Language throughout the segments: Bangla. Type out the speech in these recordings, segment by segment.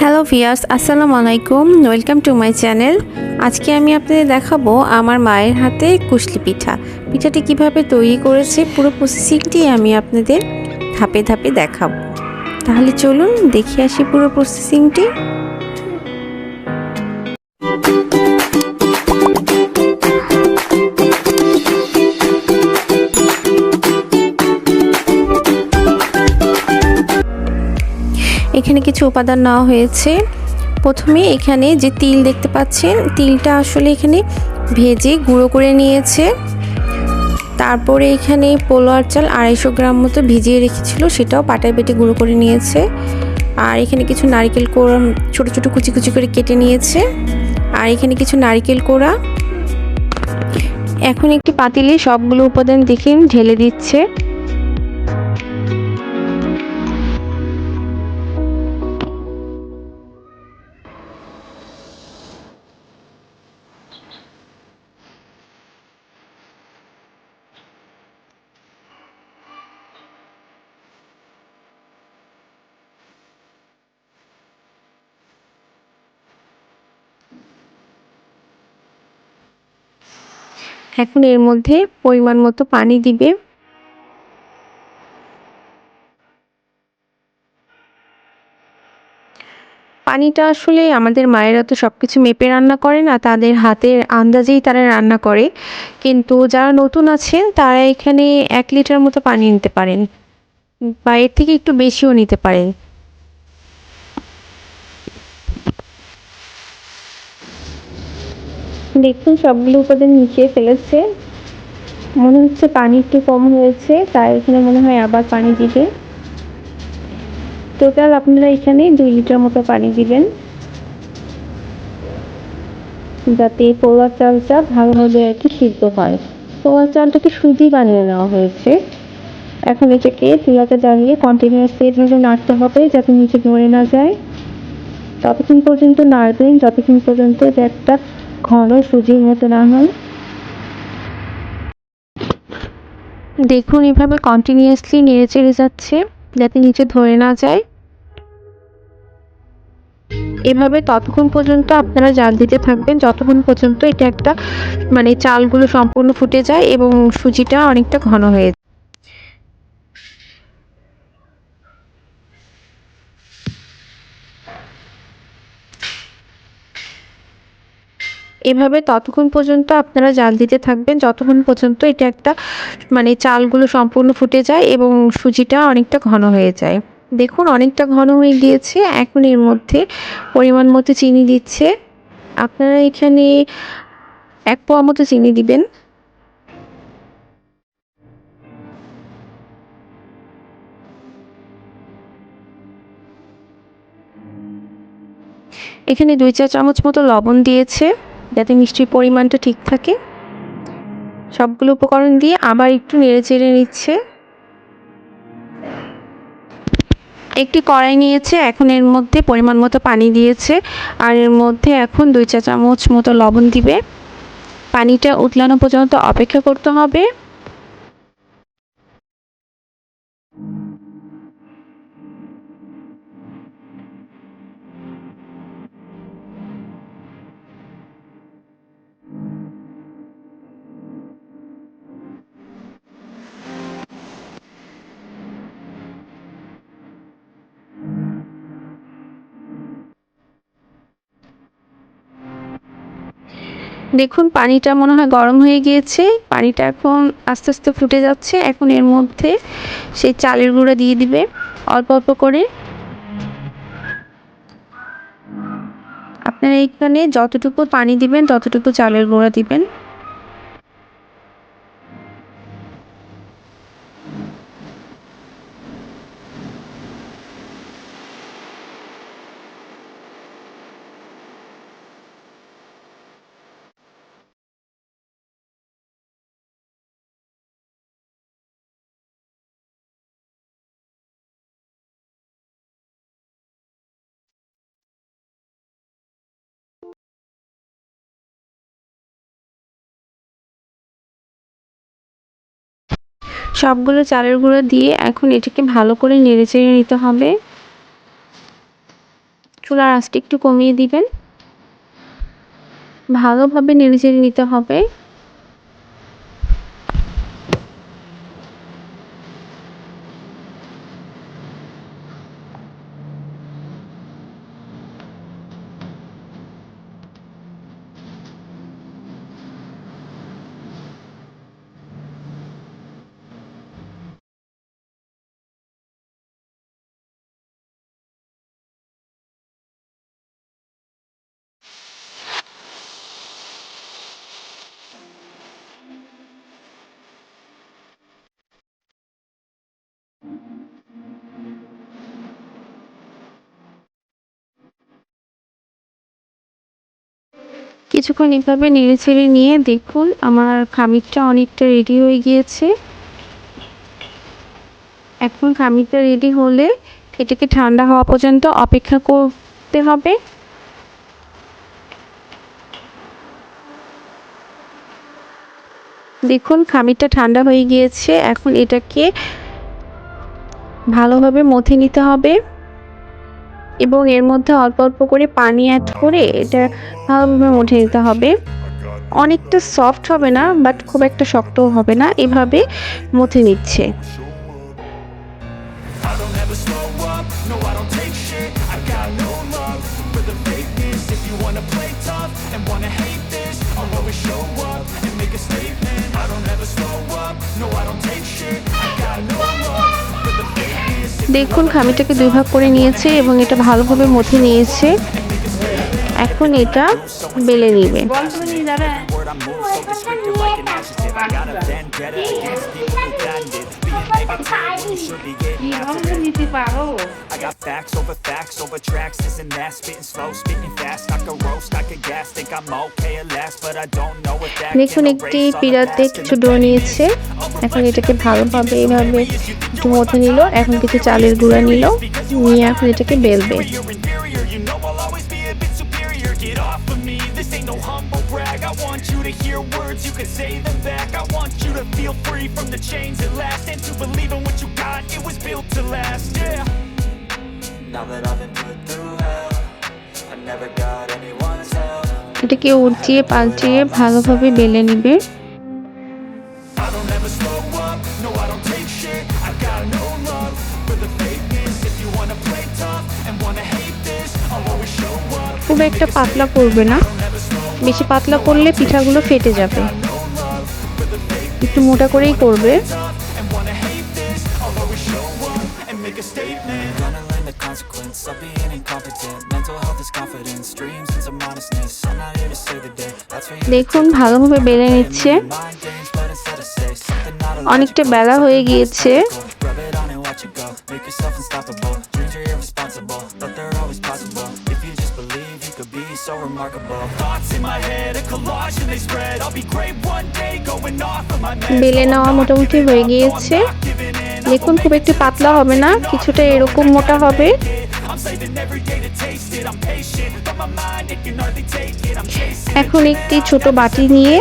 হ্যালো ভিয়ার্স, আসসালামু আলাইকুম। ওয়েলকাম টু মাই চ্যানেল আজকে আমি আপনাদের দেখাবো আমার মায়ের হাতে কুশলি পিঠা। পিঠাটি কীভাবে তৈরি করেছে, পুরো প্রসেসিংটি আমি আপনাদের ধাপে ধাপে দেখাবো। তাহলে চলুন দেখে আসি পুরো প্রসেসিংটি এখানে কিছু উপাদান নেওয়া হয়েছে। প্রথমে এখানে যে তিল দেখতে পাচ্ছেন, তিলটা আসলে এখানে ভেজে গুঁড়ো করে নিয়েছে। তারপরে এখানে পোলোয়ার চাল আড়াইশো গ্রাম মতো ভিজিয়ে রেখেছিল, সেটাও পাটায় বেটে গুঁড়ো করে নিয়েছে। আর এখানে কিছু নারকেল কোড়া ছোটো ছোটো কুচি কুচি করে কেটে নিয়েছে। আর এখানে কিছু নারকেল কোড়া। এখন একটি পাতিলে সবগুলো উপাদান দেখে ঢেলে দিচ্ছে। এখন এর মধ্যে পরিমাণ মতো পানি দিবে। পানিটা আসলে আমাদের মায়েরা তো সব কিছু মেপে রান্না করে না, তাদের হাতের আন্দাজেই তারা রান্না করে। কিন্তু যারা নতুন আছেন, তারা এখানে এক লিটার মতো পানি নিতে পারেন বা এর থেকে একটু বেশিও নিতে পারেন। দেখুন, সবগুলো উপাদান মিশিয়ে ফেলেছে। মনে হচ্ছে পানি একটু কম হয়েছে, তাই এখানে মনে হয় আবার পানি দিবে। টোটাল আপনারা এখানে দুই লিটার মতো পানি দিবেন। যাতে পোলা চালটা ভালোভাবে আর কি সিদ্ধ হয়। পোলা চালটাকে সুজি বানিয়ে নেওয়া হয়েছে। এখন এটাকে চুলাতে জ্বালিয়ে কন্টিনিউয়াসলি এভাবে নাড়তে হবে, যাতে নিচে নড়ে না যায়। ততক্ষণ পর্যন্ত নাড়বেন, যতক্ষণ পর্যন্ত এটা একটা ঘন সুজির মতো না হয়। দেখুন, এভাবে কন্টিনিউয়াসলি নেড়ে চেড়ে যাচ্ছে, যাতে নিচে ধরে না যায়। এভাবে ততক্ষণ পর্যন্ত আপনারা জাল দিতে থাকবেন, যতক্ষণ পর্যন্ত এটা একটা মানে চালগুলো সম্পূর্ণ ফুটে যায় এবং সুজিটা অনেকটা ঘন হয়ে যায়। এভাবে ততক্ষণ পর্যন্ত আপনারা জাল দিতে থাকবেন। যতক্ষণ পর্যন্ত এটা একটা মানে চালগুলো সম্পূর্ণ ফুটে যায় এবং সুজিটা অনেকটা ঘন হয়ে যায়। দেখুন, অনেকটা ঘন হয়ে গিয়েছে। এখন এর মধ্যে পরিমাণ মতো চিনি দিচ্ছে। আপনারা এখানে এক পোয়া মতো চিনি দিবেন। এখানে দুই চা চামচ মতো লবণ দিয়েছে। যাতে মিষ্টির পরিমাণটা ঠিক থাকে। সবগুলো উপকরণ দিয়ে আবার একটু নেড়ে চেড়ে নিচ্ছে। একটি কড়াই নিয়েছে, এখন এর মধ্যে পরিমাণ মতো পানি দিয়েছে। আর এর মধ্যে এখন দুই চা চামচ মতো লবণ দিবে। পানিটা উতলানো পর্যন্ত অপেক্ষা করতে হবে। দেখুন, পানিটা মনে হয় গরম হয়ে গিয়েছে। পানিটা এখন আস্তে আস্তে ফুটে যাচ্ছে। এখন এর মধ্যে সেই চালের গুঁড়ো দিয়ে দিবে, অল্প অল্প করে। আপনারা এখানে যতটুকু পানি দিবেন, ততটুকু চালের গুঁড়া দিবেন। সবগুলো চালের গুঁড়ো দিয়ে এখন এটাকে ভালো করে নেড়েচেড়ে নিতে হবে। চুলার আঁচটা একটু কমিয়ে দিবেন। ভালোভাবে নেড়েচেড়ে নিতে হবে। কিছুক্ষণ এভাবে নেড়েচেড়ে নিয়ে দেখুন আমার খামিরটা অনেকটা রেডি হয়ে গিয়েছে। এখন খামিরটা রেডি হলে এটাকে ঠান্ডা হওয়া পর্যন্ত অপেক্ষা করতে হবে। দেখুন খামিরটা ঠান্ডা হয়ে গিয়েছে, এখন এটাকে ভালোভাবে মথে নিতে হবে। এবং এর মধ্যে অল্প অল্প করে পানি অ্যাড করে এটা ভালোভাবে মুঠে নিতে হবে। অনেকটা সফট হবে না বাট খুব একটা শক্তও হবে না। এভাবে মুঠে নিচ্ছে। দেখুন খামিটাকে দুই ভাগ করে নিয়েছে এবং এটা ভালোভাবে মথে নিয়েছে। এখন এটা বেলে নিবে। I got facts over facts over tracks Isn't that spitting slow, spitting fast I could roast, I could gas Think I'm okay at last But I don't know if that দেখুন can একটি পিড়াতে কিছু ডো নিয়েছে এখন এটাকে ভালোভাবে এইভাবে একটু মথে নিল এখন কিছু চালের গুঁড়া নিল নিয়ে এখন এটাকে বেলবে I want you to hear words, you can say them back I want you to feel free from the chains at last And to believe in what you got, it was built to last, yeah Now that I've been put through hell I never got anyone's help এটাকে উল্টিয়ে পাল্টিয়ে ভালোভাবে বেলে নিবে I don't ever slow up, no I don't take shit I got no love for the fakeness If you wanna play tough and wanna hate this I'll always show up খুব একটা পাতলা করবে না বেশি পাতলা করলে পিঠাগুলো ফেটে যাবে। একটু মোটা করেই করবে। দেখুন, ভালোভাবে বেড়ে নিচ্ছে। অনেকটা বেলা হয়ে গিয়েছে। So remarkable Thoughts in my head, a collage and they spread I'll be great one day, going off of my meds বেলে নেওয়া মোটামুটি হয়ে গিয়েছে দেখুন খুব একটু পাতলা হবে না কিছুটা এরকম মোটা হবে এখন একটি ছোট বাটি নিয়ে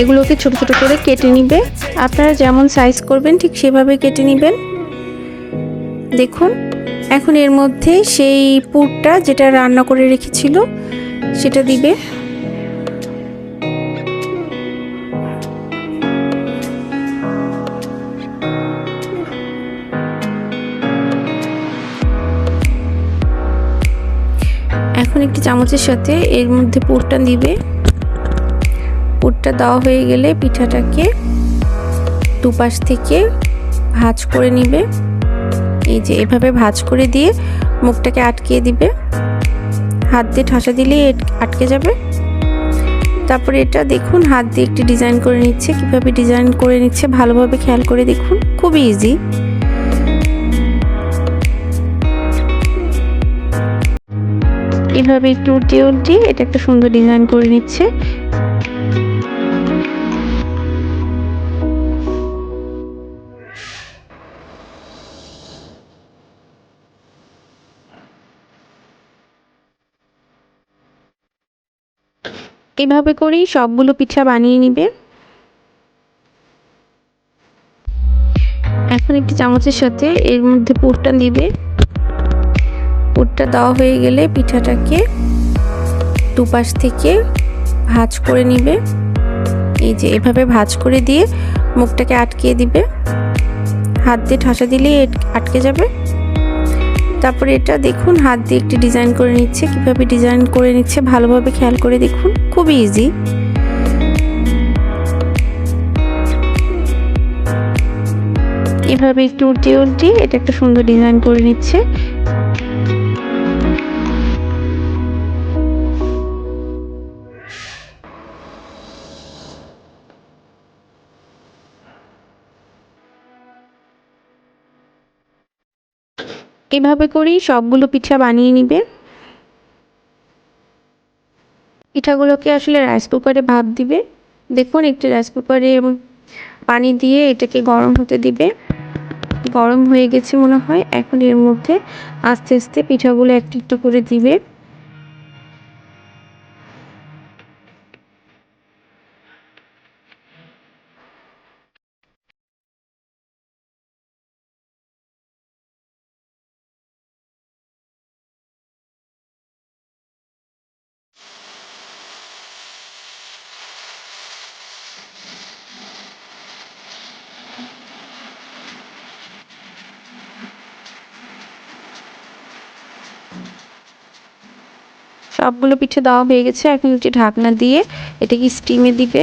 এগুলোকে ছোট ছোট করে কেটে নিবে আপনারা যেমন সাইজ করবেন ঠিক সেভাবে কেটে নেবেন দেখুন এখন এর মধ্যে সেই পুরটা যেটা রান্না করে রেখেছিল সেটা দিবে? এখন একটি চামচের সাথে এর মধ্যে পুরটা দিবে। পুরটা দেওয়া হয়ে গেলে পিঠাটাকে দুপাশ থেকে ভাজ করে নিবে। এই যে এভাবে ভাজ করে দিয়ে মুখটাকে আটকিয়ে দিবে। হাত দিয়ে ঠাসা দিলেই আটকে যাবে। তারপরে এটা দেখুন, হাত দিয়ে একটি ডিজাইন করে নিচ্ছে। কীভাবে ডিজাইন করে নিচ্ছে ভালোভাবে খেয়াল করে দেখুন খুবই ইজি এভাবে একটু উল্টিয়ে উল্টিয়ে এটা একটা সুন্দর ডিজাইন করে নিচ্ছে। এভাবে করেই সবগুলো পিঠা বানিয়ে নিবে। এখন একটি চামচের সাথে এর মধ্যে পুরটা দিবে। পুরটা দেওয়া হয়ে গেলে পিঠাটাকে দুপাশ থেকে ভাজ করে নিবে। এই যে এভাবে ভাজ করে দিয়ে মুখটাকে আটকিয়ে দিবে। হাত দিয়ে ঠাসা দিলেই আটকে যাবে। তারপরে এটা দেখুন, হাত দিয়ে একটি ডিজাইন করে নিচ্ছে। কীভাবে ডিজাইন করে নিচ্ছে ভালোভাবে খেয়াল করে দেখুন। খুবই ইজি এভাবে একটু উল্টে উল্টে এটা একটা সুন্দর ডিজাইন করে নিচ্ছে। এভাবে করেই সবগুলো পিঠা বানিয়ে নিবে। পিঠাগুলোকে আসলে রাইস কুকারে ভাপ দিবে। দেখুন, একটি রাইস কুকারে পানি দিয়ে এটাকে গরম হতে দিবে। গরম হয়ে গেছে মনে হয়। এখন এর মধ্যে আস্তে আস্তে পিঠাগুলো একটু একটু করে দিবে। সবগুলো পিঠে দেওয়া হয়ে গেছে। এখন একটি ঢাকনা দিয়ে এটাকে স্টিমে দিবে।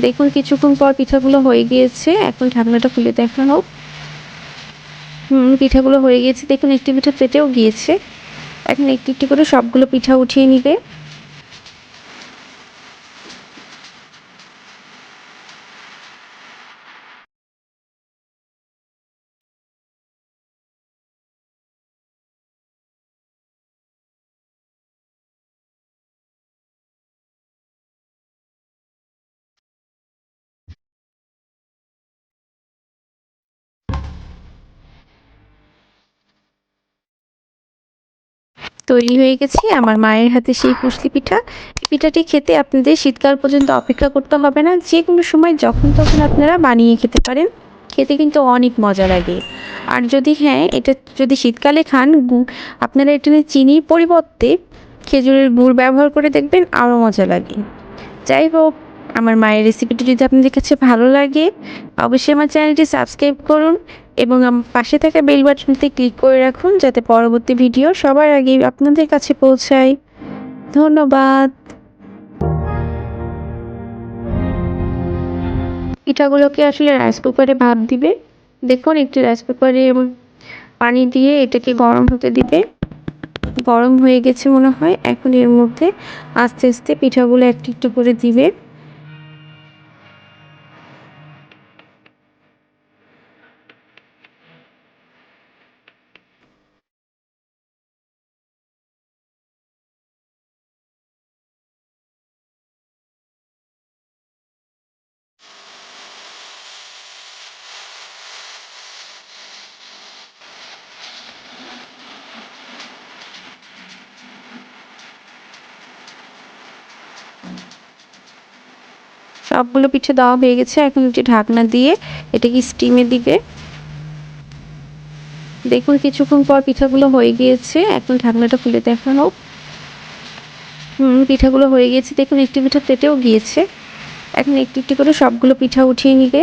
দেখুন, কিছুক্ষণ পর পিঠাগুলো হয়ে গিয়েছে। এখন ঢাকনাটা খুলে দেখানো। হুম, পিঠাগুলো হয়ে গিয়েছে। দেখুন, একটি পিঠা ফেটেও গিয়েছে। এখন একটি একটি করে সবগুলো পিঠা উঠিয়ে নিবে। তৈরি হয়ে গেছে। আমার মায়ের হাতে সেই পুষলি পিঠা। পিঠাটি খেতে আপনাদের শীতকাল পর্যন্ত অপেক্ষা করতে হবে না। যে কোনো সময় যখন তখন আপনারা বানিয়ে খেতে পারেন। খেতে কিন্তু অনেক মজা লাগে। আর যদি হ্যাঁ এটা যদি শীতকালে খান আপনারা এখানে চিনির পরিবর্তে খেজুরের গুড় ব্যবহার করে দেখবেন আরও মজা লাগে। যাই হোক আমার মায়ের রেসিপিটি যদি আপনাদের কাছে ভালো লাগে, অবশ্যই আমার চ্যানেলটি সাবস্ক্রাইব করুন এবং আম- পাশে থাকা বেল বাটনটি ক্লিক করে রাখুন যাতে পরবর্তী ভিডিও সবার আগে আপনাদের কাছে পৌঁছায়। ধন্যবাদ। পিঠাগুলোকে আসলে রাইস কুকারে ভাপ দিবে। দেখুন, একটি রাইস কুকারে পানি দিয়ে এটাকে গরম হতে দিবে। গরম হয়ে গেছে মনে হয়। এখন এর মধ্যে আস্তে আস্তে পিঠাগুলো একটু একটু করে দিবে। সবগুলো পিঠে দেওয়া হয়ে গেছে। এখন একটি ঢাকনা দিয়ে এটাকে স্টিমে দিবে দেখুন কিছুক্ষণ পর পিঠাগুলো হয়ে গিয়েছে। এখন ঢাকনাটা খুলে দেখানো। হুম, পিঠাগুলো হয়ে গিয়েছে। দেখুন একটি পিঠা তেটেও গিয়েছে। এখন একটি একটি করে সবগুলো পিঠা উঠিয়ে নিবে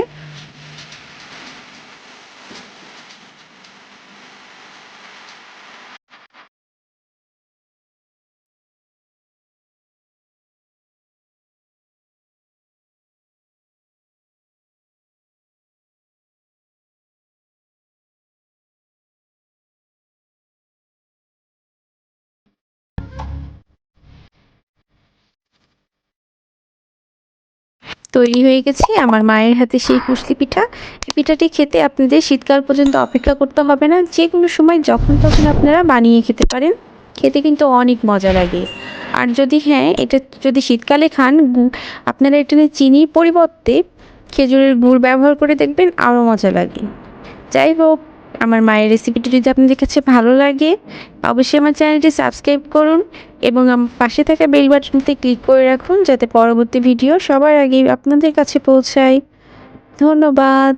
তৈরি হয়ে গেছে। আমার মায়ের হাতে সেই পুষলি পিঠা। এই পিঠাটি খেতে আপনাদের শীতকাল পর্যন্ত অপেক্ষা করতে হবে না। যে কোনো সময় যখন তখন আপনারা বানিয়ে খেতে পারেন। খেতে কিন্তু অনেক মজা লাগে। আর যদি হ্যাঁ এটা যদি শীতকালে খান আপনারা এখানে চিনির পরিবর্তে খেজুরের গুড় ব্যবহার করে দেখবেন আরও মজা লাগে। যাই হোক আমার মায়ের রেসিপিটি যদি আপনাদের কাছে ভালো লাগে, অবশ্যই আমার চ্যানেলটি সাবস্ক্রাইব করুন এবং আমার পাশে থাকা বেল বাটনটি ক্লিক করে রাখুন যাতে পরবর্তী ভিডিও সবার আগে আপনাদের কাছে পৌঁছায়। ধন্যবাদ।